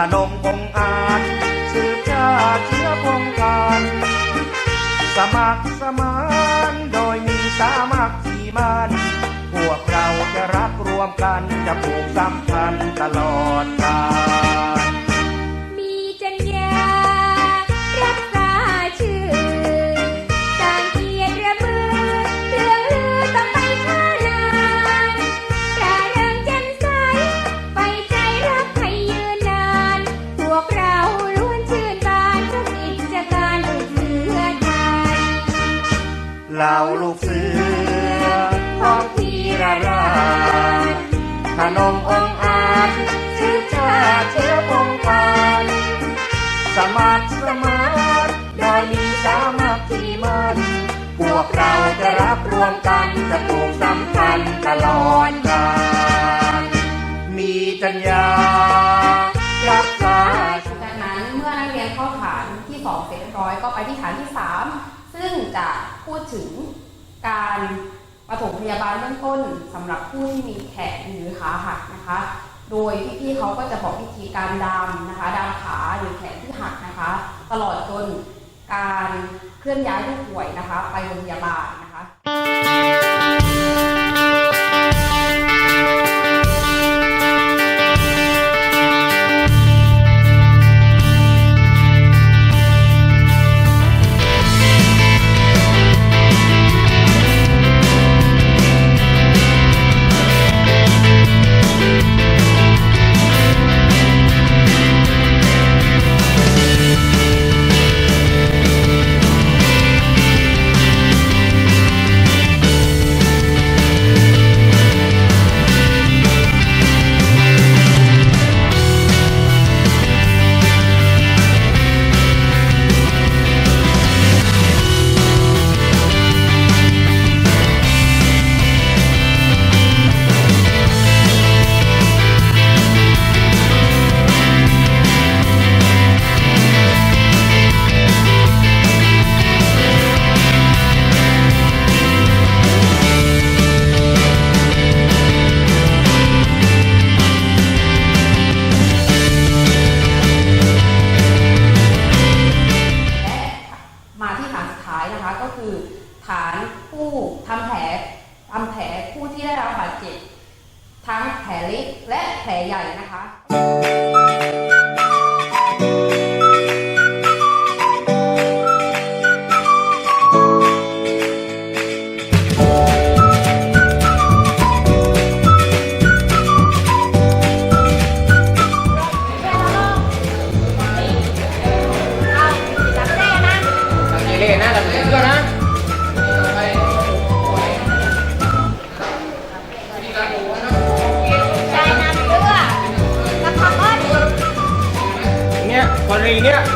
ขนมองอาจสืบชาเชื้อพงกันสมัครสมานโดยมีสามัคคีมันพวกเราจะรักรวมกันจะผูกสัมพันธ์ตลอดกาล นมองค์อาจสืบชาเชื้อพงพันสมัครสมานโดยมีสามัคคีมันพวกเราจะรักรวมกันจะปลูกสัมพันธ์ตลอดกาลมีจัญญารักษาจากนั้นเมื่อนักเรียนเข้าฐานที่สองเสร็จเรียบร้อยก็ไปที่ฐานที่สามซึ่งจะพูดถึงการ ปฐมพยาบาลเบื้องต้นสำหรับผู้ที่มีแขนหรือขาหักนะคะ โดยพี่ๆเขาก็จะบอกวิธีการดามนะคะดามขาหรือแขนที่หักนะคะ ตลอดจนการเคลื่อนย้ายผู้ป่วยนะคะ ไปโรงพยาบาลนะคะ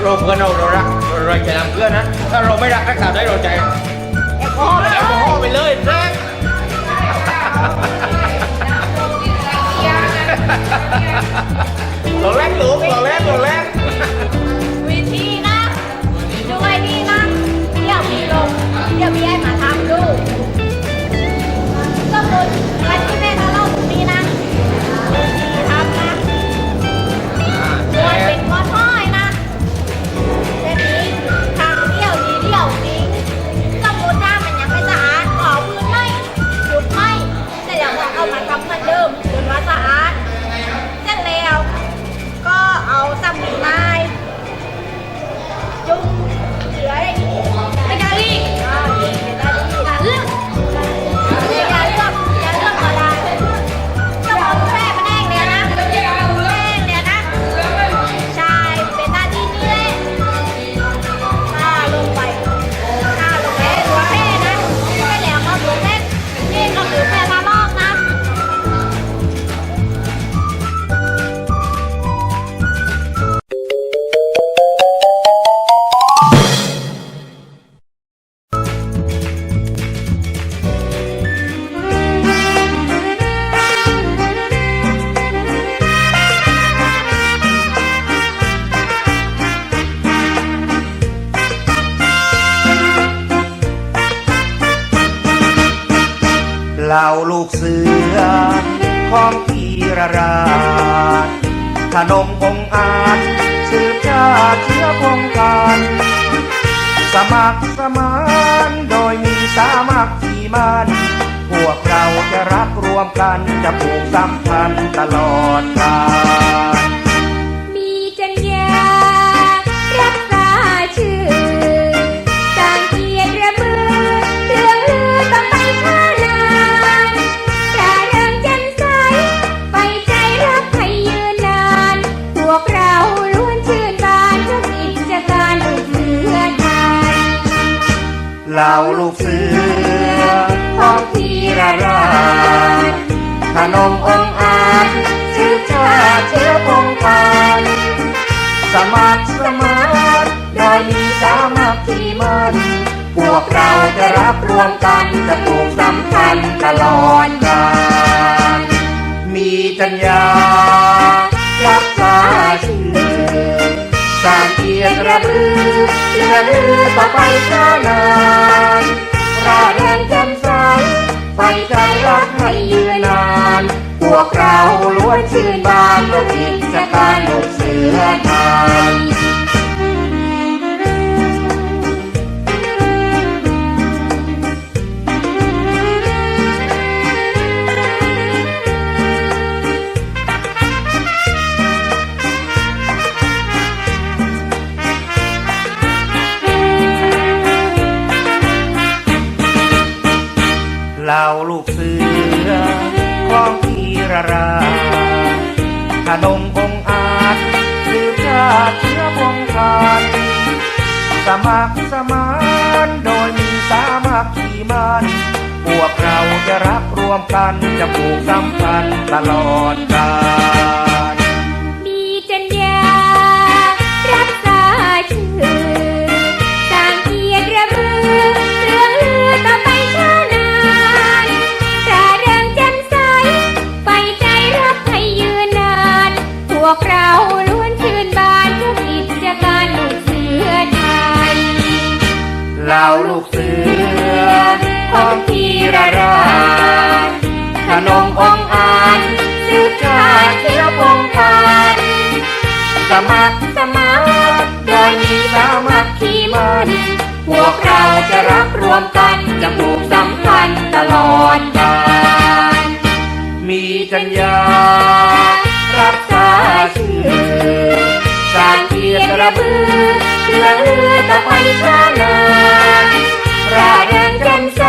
เราเพื่อนเราเรารักเราจะรักเพื่อนนะถ้าเราไม่รักรักษาได้เราใจแอลกอฮอล์แอลกอฮอล์ไปเลยนะเราแรกหลูกเราแรงเราแรง ล่าลูกเสือ ของพีรราชขนมองอาจสืบชาติเชื้อคงกันสมัครสมานโดยมีสามัคคีมันพวกเราจะรักรวมกันจะผูกสัมพันธ์ตลอดกาล เหล่าลูกเสือของพีระราชขนมองค์อาจชื่อชาติเชื้อพงพันสมัครสมานโดยมีสามัคคีมันพวกเราจะรับรวมกันจะปลูกสัมพันธ์ตลอดกาลมีจัญญารักษาชื่อ สร้างเกียรติระบือเลื่อนลือต่อไปช้านานราเริงจำสานไฟใจรักให้ยืนนาน พวกเราล้วนชื่นบานด้วยกิจการลูกเสือไทย รือของพีระราขนมองอาจหรือชาติเชื้อพงพานสมัครสมานโดยมีสามัคคีมันพวกเราจะรักรวมกันจะผูกสัมพันธ์ตลอดกาล จัญญา รักษาชื่อสาเกียรติระบือเพื่อเลือตะไปชาลานราเริงแจ่มใส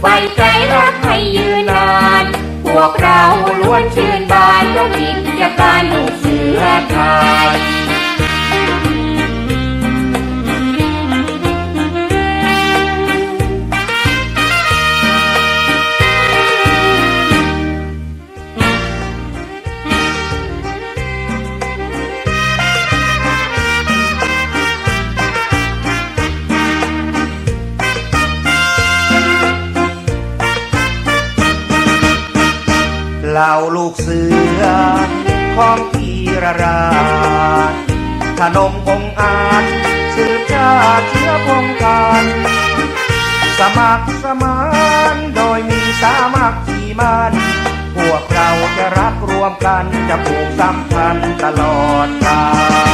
ไฟใจรักให้ยืนนาน พวกเราล้วนชื่นบานด้วยกิจะการลูกเสือไทย เหล่าลูกเสือ ของพีรราชขนมองอาจสืบชาเชื้อพงกันสมัครสมานโดยมีสามัคคีมันพวกเราจะรักรวมกันจะผูกสัมพันธ์ตลอดกาล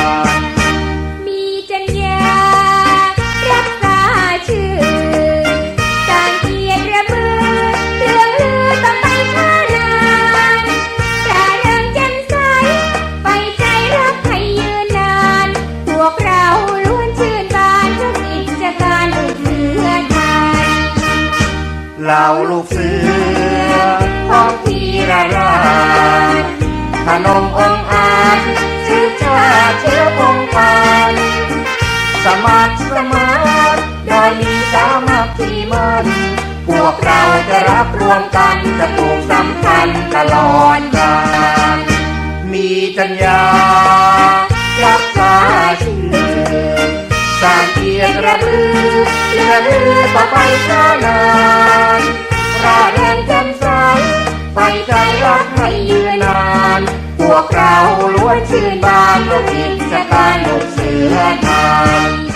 เหล่าลูกเสือของพีระราชขนมองค์อาจสืบชาเชื้อพงพันสมัครสมานโดยมีสามัคคีมัน พวกเราจะรับรวมกันจะปลูกสัมพันธ์ตลอดกาลมีจัญญา เกียรติระบือเลื่อนลือต่อไปช้านานร่าเริงจำสายไฟใจรักให้ยืนนาน พวกเราล้วนชื่นบานด้วยกิจการลูกเสือทาง